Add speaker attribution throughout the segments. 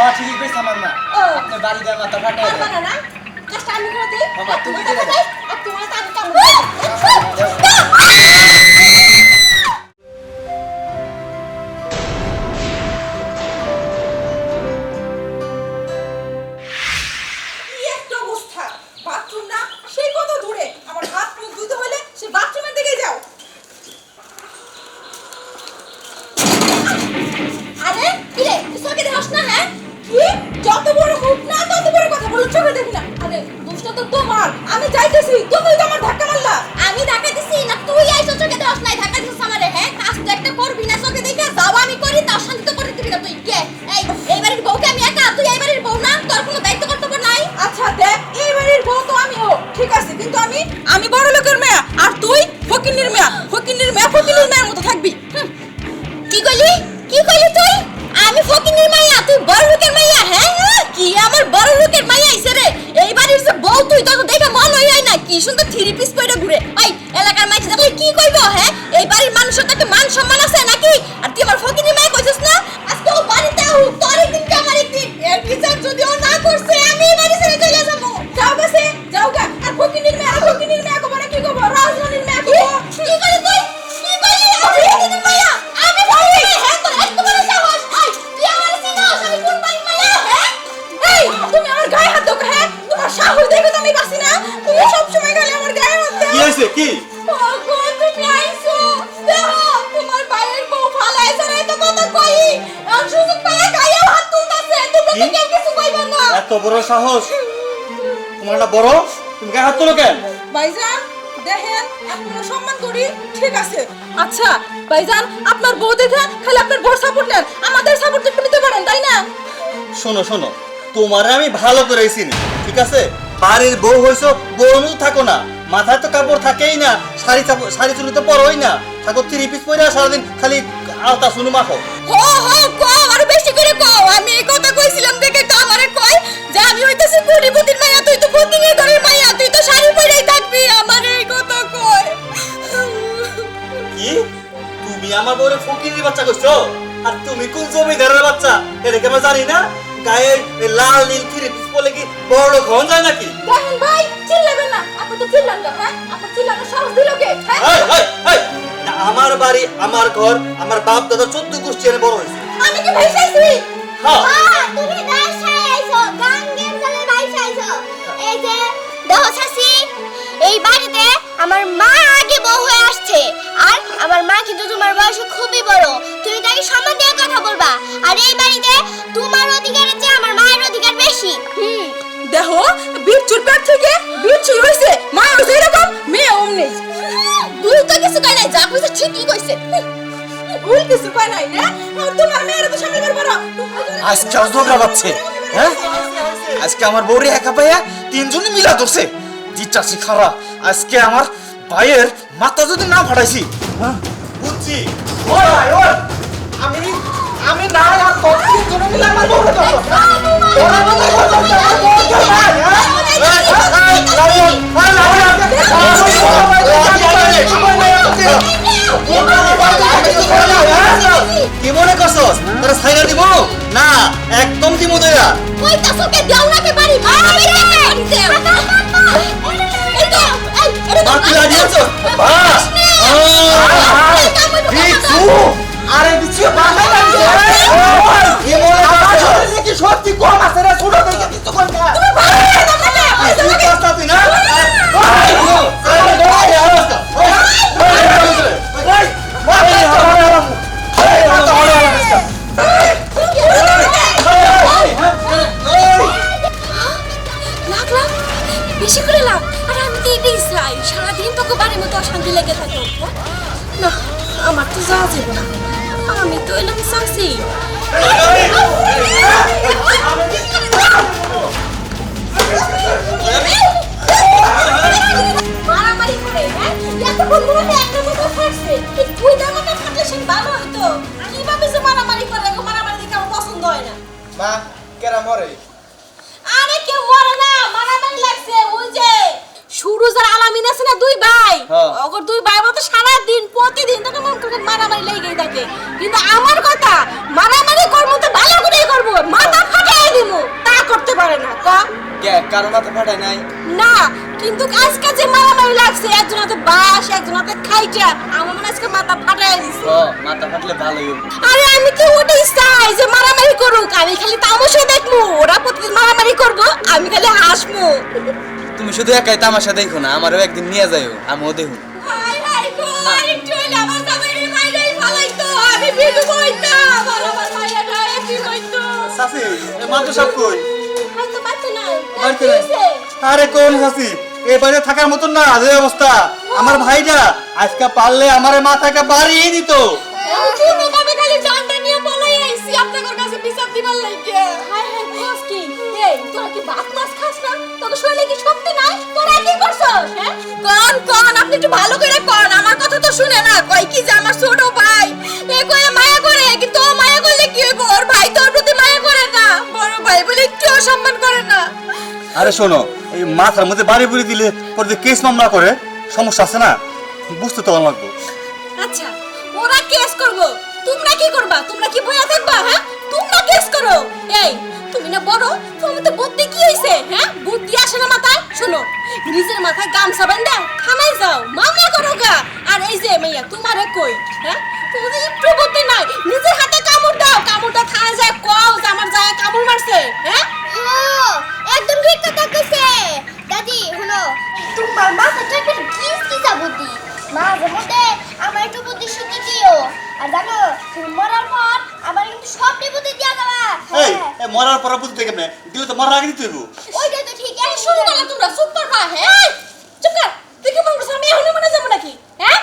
Speaker 1: হ্যাঁ ঠিকই কইছ আমার মা। আপনি বাড়ি দেওয়ার মাথা ফাটাই
Speaker 2: না না? কাজটা আমি করে দিই।
Speaker 1: তুমি
Speaker 2: তুমি
Speaker 1: দিলে
Speaker 2: করে
Speaker 1: না।
Speaker 2: দিই আর তোমার তো আমি কাম এই এই বাড়ির বউকে আমি একা তুই এই বাড়ির বউ না? তোর কোনো দায়িত্ব কর্তব্য নাই?
Speaker 3: আচ্ছা দেখ এই বাড়ির বউ তো আমি ও ঠিক আছে কিন্তু আমি আমি বড় লোকের মেয়ে আর তুই ফকিন্নির মেয়ে ফকিন্নির মেয়ে ফকিন্নির মেয়ের মতো থাকবি।
Speaker 2: কি কইলি? কি কইলি তুই? আমি ফকিনের মাইয়া তুই বড় লোকের মাইয়া হ্যাঁ? কি আমার বড় লোকের মাইয়া আইছে রে? এই বাড়ির যে বউ তুই তো দেখে মন হই হয় না কি সুন্দর থ্রি পিস পরে ঘুরে। ওই এলাকার মাইছে কি কইব হ্যাঁ? এই বাড়ির মানুষের তো একটা মান সম্মান আছে নাকি? আর তুই আমার ফকিনের কইবা না।
Speaker 4: এত বড় সাহস? তোমার না বড়? তুমি গায়ে হাত তোলো কেন?
Speaker 3: ভাইজান দেখেন আপনারা সম্মান করি ঠিক আছে। আচ্ছা ভাইজান আপনার বউ দেখে খালি আপনার বউ সাপোর্ট নেন। আমাদের সাপোর্ট একটু নিতে পারেন তাই না?
Speaker 4: শোনো শোনো তোমার আমি ভালো করে চিনি ঠিক আছে? বাড়ির বউ হইছো বউ থাকো না। মাথায় তো কাপড় থাকেই না শাড়ি শাড়ি চুলি তো পরোই না। থাকো থ্রি পিস পরে সারাদিন খালি আলতা শুনু মাখো।
Speaker 2: হো হো কও আর বেশি করে কও। আমি এই কথা কইছিলাম দেখে তো আমারে কই যে আমি হইতাছি কুড়িপতির মাইয়া তুই তো ফকিনের ঘরের মাইয়া তুই তো শাড়ি পরেই থাকবি আমার এই কথা কই
Speaker 4: কি? তুমি আমার বউরে ফকিরের বাচ্চা করছ আর তুমি কোন জমিদারের বাচ্চা? এটা কি আমরা জানি না গায়ে লাল নীল থ্রি পিস কি বড় লোক হন যায় নাকি?
Speaker 3: দেখেন ভাই চিল্লাবেন তো চিল্লান না হ্যাঁ? আপনার চিল্লানোর সাহস দিল কে? হ্যাঁ?
Speaker 4: এই, এই, এই, আমার বাড়ি আমার ঘর আমার বাপ দাদা চোদ্দ গোষ্ঠী এনে বড় হয়েছে।
Speaker 3: আমি কি ভেসাইছি
Speaker 4: হ্যাঁ।
Speaker 5: হ্যাঁ, তুমি গান গেম এই যে দেখো এই বাড়িতে আমার মা আগে বউ হয়ে আসছে। আর আমার মা কিন্তু তোমার বয়সে খুবই বড়। তুমি তাকে সম্মান দিয়ে কথা বলবা। আর এই বাড়িতে তোমার অধিকারের চেয়ে আমার মায়ের অধিকার বেশি। হুম
Speaker 3: দেখো বিচ্ছুর পেট থেকে
Speaker 2: ঠিকই কইছে
Speaker 3: ভুল কিছু কয় নাই না তোমার মেয়েরা তো সামনে বার বড়
Speaker 1: আজকে ঝগড়া পাচ্ছে হ্যাঁ আজকে আমার বউরে একা পাইয়া তিনজনই মিলা ধরছে দিচ্ছি খারা আজকে আমার ভাইয়ের মাথা যদি না ফাটাইছি হ্যাঁ
Speaker 4: বুঝছি।
Speaker 1: আমি আমি না আর তিনজনে মিলে আমার বউরে আমার বউকে ভাই, হ্যাঁ?
Speaker 4: কি মনে করছস তোরা সাইরা দিব না একদম দিব দয়া
Speaker 2: কইতাছো কে দেও না কে বাড়ি বাড়িতে এই তো এই এটা তো
Speaker 4: আছো?
Speaker 1: বাস।
Speaker 2: বিচ্ছু!
Speaker 1: আরে বিচ্ছু, বাসায় লাগছে, কি মনে করছস? কি সত্যি কম আছে রে, ছোট থেকে কিছু কর না।
Speaker 4: তুই কাজটা তুই না
Speaker 2: এতক্ষণ একটা মতো ফাটছে। এই দুই জামাটা ফাটলে সে ভালো হতো কীভাবে যে মারামারি করে গো মারামারি দেখে আমার পছন্দ হয় না।
Speaker 1: মা কেরা মরে?
Speaker 2: আরে কেউ মরে না মারামারি লাগছে ওই যে সুরুজ আর আলামিন আছে না দুই ভাই?
Speaker 1: হ্যাঁ।
Speaker 2: অগর দুই ভাই মতো সারা দিন প্রতিদিন তোকে মন করে মারামারি লেগেই থাকে। কিন্তু আমার কথা মারামারি করব তো ভালো করেই করব। মাথা ফাটে
Speaker 1: কারও মাথা ফাটায় নাই?
Speaker 2: না কিন্তু আজকে যে মারামারি লাগছে একজন হাতে বাস একজন হাতে খাইটা আমার মনে আজকে মাথা ফাটাই দিছে।
Speaker 1: ও মাথা ফাটলে ভালোই হবে।
Speaker 2: আরে আমি কি ওটাই চাই যে মারামারি করুক? আমি খালি তামাশা দেখব ওরা প্রতিদিন মারামারি করব আমি খালি হাসবো।
Speaker 1: তুমি শুধু একাই তামাশা দেখো না আমারও একদিন নিয়ে যাইও আমিও দেখুন
Speaker 2: হাই হাই গো আরেকটু হইলে আমার জামাইয়ের মাইরাই ফালাইতো আমি বিলু বইতাম আর আমার হইতো
Speaker 4: এ মাত্র সব কই? বাড়িতে নাই। আরে কোন চাচি এই বাড়িতে থাকার মতন না যে অবস্থা। আমার ভাইটা আজকে পারলে আমার মাথাকে বাড়িয়ে দিত।
Speaker 2: কোনোভাবে খালি জানটা নিয়ে পলাই আইছি আপনাদের কাছে বিচার দিবার লাগে হাই হাই বস কি? এই তোরা কি ভাত মাছ খাস না? তোর শরীরে কি শক্তি নাই? তোরা কি করছস হ্যাঁ? কোন কোন আপনি একটু ভালো করে কোন আমার কথা তো শুনে না। কই কি যে আমার ছোট
Speaker 4: আরে শোনো, এই মাথার মধ্যে বাড়ি বুড়ি দিলে পরে যে কেস মামলা করে, সমস্যা আছে না? বুঝতে তো লাগবে।
Speaker 2: আচ্ছা ওরা কেস করব। তোমরা কি করবা? তোমরা কি বইয়া থাকবা হ্যাঁ? তোমরা কেস করো। এই তুমি না বড় তুমি তো বুদ্ধি কি হইছে হ্যাঁ? বুদ্ধি আসে না মাথায়? শোনো, নিজের মাথায় গামছা বান্ধা থানায় যাও, মামলা করো গা। আর এই যে মাইয়া, তোমারে কই হ্যাঁ? তোমাদের একটু বুদ্ধি নাই, নিজের হাতে কামড় দাও কামড়টা থানায় যায়, কও যে আমার যায় কামড় মারছে হ্যাঁ?
Speaker 5: একদম ঠিক কথা কইছে। দাদি হলো তোমার মাথাটা একটু কিস কিসা বুদ্ধি। মাঝে মধ্যে আমার একটু বুদ্ধি শুদ্ধি দিও। আর জানো, তুমি মরার পর আমার কিন্তু সব বুদ্ধি
Speaker 4: এই মরার পর বুঝতে কেমনে? দিলে তো মরার আগে দিতে হইব।
Speaker 5: ওইটা তো ঠিক
Speaker 2: এই শুরু করলে তোমরা চুপ করবা হ্যাঁ? চুপ কর তুই কি মনে আমি এখনই মনে যাব নাকি? হ্যাঁ?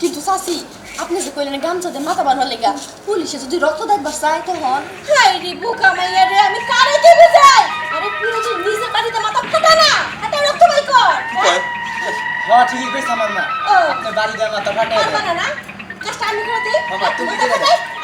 Speaker 2: কিন্তু সাসি আপনি যে কইলেন গামছা দিয়ে মাথা বাঁধা লেগা পুলিশে যদি রক্ত দেখবার চাই তখন। হাই রে বোকা মাইয়া রে আমি কারে দেবে যাই আরে পুলিশে নিজে বাড়িতে মাথা ফাটা না হাতে রক্ত বাই কর।
Speaker 1: হ্যাঁ ঠিকই কইছ আমার মা
Speaker 2: ও।
Speaker 1: বাড়ি দিয়ে মাথা
Speaker 2: পারবা না না কাজটা আমি করে দিই।
Speaker 1: বাবা, তুমি না।
Speaker 2: তো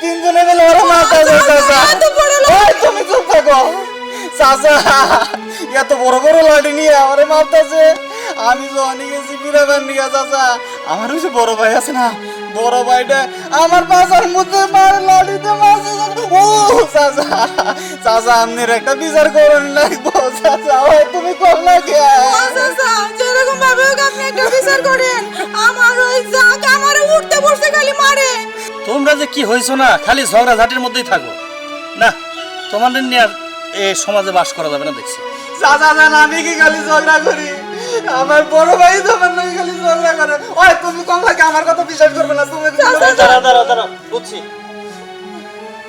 Speaker 1: তিনজনে মিলে ওরা মাথা তুমি চুপ থাকো। চাচা এত বড় বড় লাঠি নিয়ে আমারে মারতাছে। আমি জনি গেছি বিরাবার নিয়ে চাচা। আমার ওই বড় ভাই আছে না বড় ভাইটা আমার পাশার মধ্যে মার লাঠিতে মারছে। ও চাচা চাচা আপনার একটা বিচার করুন লাগবো চাচা। তুমি কর না কে
Speaker 2: চাচা যেরকম ভাবে হোক আপনি একটা বিচার করেন।
Speaker 6: যে কি হয়েছো না খালি ঝগড়াঝাটির মধ্যেই থাকো। না তোমাদের নিয়ে আর এ সমাজে বাস করা যাবে না দেখছি।
Speaker 1: চাচা আমি কি খালি ঝগড়া করি? আমার বড় ভাই তো আমার নাকি খালি ঝগড়া করে। ওই তুমি কম লাগে আমার কথা বিশ্বাস করবে না তুমি
Speaker 6: দাঁড়া দাঁড়া দাঁড়া বুঝছি।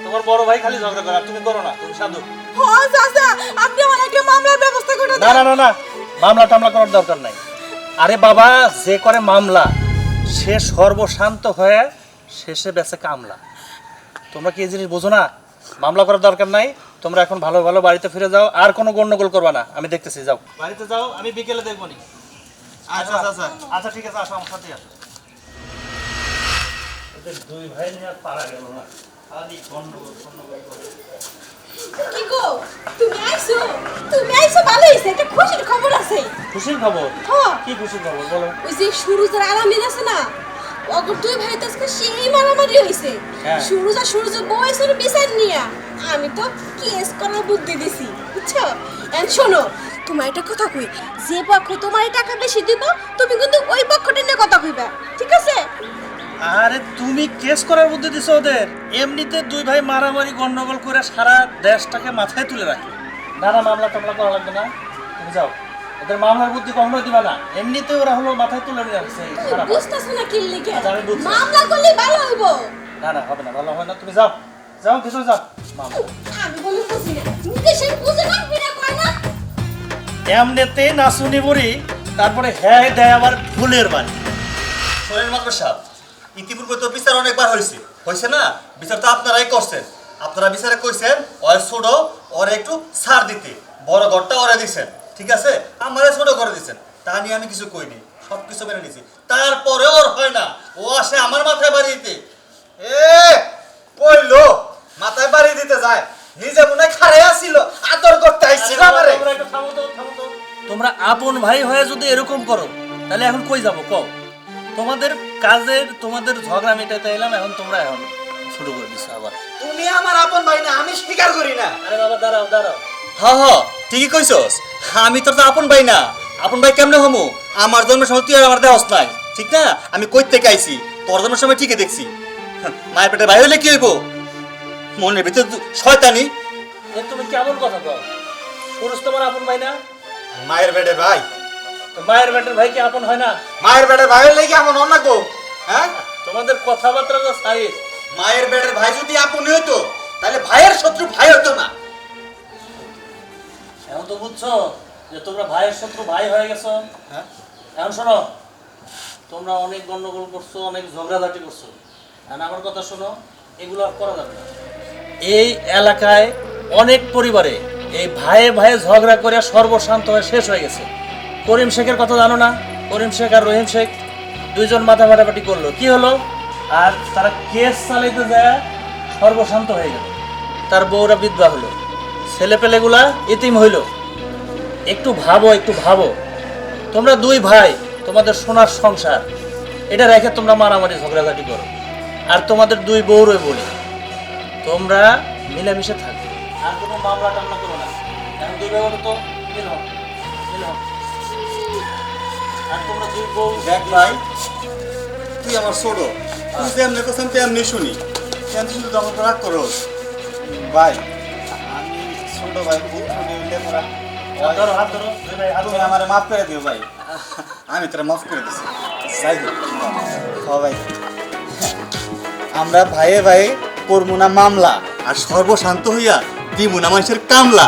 Speaker 6: তোমার বড় ভাই খালি ঝগড়া করে আর তুমি করো না তুমি সাধু।
Speaker 2: হ্যাঁ চাচা আপনি আমার একটা মামলার ব্যবস্থা করে
Speaker 6: না না না না মামলা টামলা করার দরকার নাই। আরে বাবা যে করে মামলা সে সর্বশান্ত হয়ে শেষে বেঁচে কামলা। তোমরা কি এই জিনিস বোঝো না? মামলা করার দরকার নাই। তোমরা এখন ভালো ভালো বাড়িতে ফিরে যাও। আর কোনো গন্ডগোল করবা না। আমি দেখতেছি যাও। বাড়িতে যাও আমি বিকেলে দেখব নি।
Speaker 4: আচ্ছা আচ্ছা
Speaker 6: আচ্ছা। ঠিক আছে আসো আমার সাথে আসো। এদের দুই ভাই নিয়ে আর পারা গেল না। খালি গন্ডগোল গন্ডগোল করে।
Speaker 2: কি গো? তুমি আইছো? তুমি আইছো ভালো হইছে। একটা খুশির খবর আছে।
Speaker 6: খুশির খবর?
Speaker 2: হ্যাঁ।
Speaker 6: কি খুশির খবর? বলো।
Speaker 2: ওই যে সুরুজের আরামিন আছে না? অগর ভাই তো আজকে সেই মারামারি হইছে।
Speaker 6: হ্যাঁ।
Speaker 2: সুরুজ আর বয়সের বিচার নিয়া। আমি তো কেস করার বুদ্ধি দিছি বুঝছ? এন্ড শোনো তোমার একটা কথা কই যে পক্ষ তোমার টাকা বেশি দিব তুমি কিন্তু ওই পক্ষটা নিয়ে কথা কইবা ঠিক আছে?
Speaker 6: আরে তুমি কেস করার বুদ্ধি দিছো ওদের। এমনিতে দুই ভাই মারামারি গন্ডগোল করে সারা দেশটাকে মাথায় তুলে রাখে। না না মামলা টামলা করা লাগবে না। তুমি যাও। ওদের মামলার বুদ্ধি কখনো দিবা না। এমনিতে ওরা হলো মাথায় তুলে নিয়ে।
Speaker 2: বুঝতেছো না কি লিখে?
Speaker 6: আচ্ছা, আমি বুঝছি।
Speaker 2: মামলা করলে ভালো হইব।
Speaker 6: না না হবে না ভালো হয় না। তুমি যাও। যাও ভিতরে যাও। মামলা।
Speaker 2: আমি বলি বুঝি না। বুঝে না বিনা কয় না।
Speaker 6: এমনিতে নাচুনি বুড়ি তারপরে হ্যাঁ দেয় আবার ফুলের বাড়ি
Speaker 4: শরীর মাত্র সাপ ইতিপূর্বে তো বিচার অনেকবার হয়েছে। হয়েছে না? বিচার তো আপনারাই করছেন। আপনারা বিচারে কইছেন ওর ছোট ওর একটু ছাড় দিতে। বড় ঘরটা ওরা দিছেন। ঠিক আছে? আমারে ছোট করে দিছেন। তা নিয়ে আমি কিছু কইনি সব কিছু মেনে নিছি। তারপরে ওর হয় না। ও আসে আমার মাথায় বাড়ি দিতে।
Speaker 1: এ কইলো মাথায় বাড়ি দিতে যায়। নিজে মনে খারে আসছিল আদর করতে আইছিল আমারে।
Speaker 6: তোমরা আপন ভাই হয়ে যদি এরকম করো তাহলে এখন কই যাব কও? তোমাদের কাজের তোমাদের ঝগড়া মেটাতে এলাম এখন তোমরা এখন শুরু করে দিছো আবার।
Speaker 1: তুমি আমার আপন ভাই না আমি স্বীকার করি না।
Speaker 6: আরে বাবা দাঁড়াও দাঁড়াও।
Speaker 4: হা হা ঠিকই কইছস। আমি তোর তো আপন ভাই না। আপন ভাই কেমনে হমু? আমার জন্মের সময় তুই আর আমার দেহস নাই ঠিক না? আমি কই থেকে আইছি? তোর জন্মের সময় ঠিকই দেখছি। হ্যাঁ, মায়ের পেটে ভাই হইলে কি হইব? মনের ভিতর শয়তানি।
Speaker 6: তুমি কেমন কথা কও? পুরুষ তোমার আপন ভাই না।
Speaker 1: মায়ের বেডে ভাই?
Speaker 6: তো মায়ের বেটার ভাই কি আপন হয় না?
Speaker 1: মায়ের বেডে ভাই হইলে কি এমন অন্য গো? হ্যাঁ?
Speaker 6: তোমাদের কথাবার্তা তো সাইজ
Speaker 1: মায়ের বেডের ভাই যদি আপনি হইতো তাহলে ভাইয়ের শত্রু ভাই হতো না।
Speaker 6: এখন তো বুঝছ? যে তোমরা ভাইয়ের শত্রু ভাই হয়ে গেছো।
Speaker 1: হ্যাঁ।
Speaker 6: এখন শোনো তোমরা অনেক গন্ডগোল করছ অনেক ঝগড়াঝাটি করছ। এখন আমার কথা শোনো এগুলো আর করা যাবে না। এই এলাকায় অনেক পরিবারে এই ভাইয়ে ভাইয়ে ঝগড়া করে সর্বশান্ত হয়ে শেষ হয়ে গেছে। করিম শেখের কথা জানো না? করিম শেখ আর রহিম শেখ দুইজন মাথা ফাটাফাটি করল। কি হলো? আর তারা কেস চালাইতে যায় সর্বশান্ত হয়ে গেল। তার বউরা বিধবা হলো। ছেলে পেলেগুলা ইতিম হইল। একটু ভাবো একটু ভাবো। তোমরা দুই ভাই তোমাদের সোনার সংসার। এটা রেখে তোমরা মারামারি ঝগড়াঝাটি করো। আর তোমাদের দুই বউরই বলি। তোমরা মিলেমিশে থাকো। আর কোনো মামলা টামলা করো না। এখন দুই ভাই তো মিল হও, মিল হও। আর তোমরা দুই বউ
Speaker 4: দেখ ভাই। তুই আমার ছোট। তুই যেমনি কথা তেমনি শুনি। কেন শুধু তখন রাগ করোস।
Speaker 1: ভাই আমি ছোট ভাই করে মোরা
Speaker 6: হাত ধরো হাত ধরো। ভাই হাত
Speaker 1: তুমি
Speaker 6: ধরো।
Speaker 1: আমারে মাফ করে দিও ভাই।
Speaker 4: আমি তোরা মাফ করে দিছি।
Speaker 1: যাই ভাই। আমরা ভাইয়ে ভাই করব না মামলা
Speaker 4: আর সর্বশান্ত হইয়া দিব না মানুষের কামলা।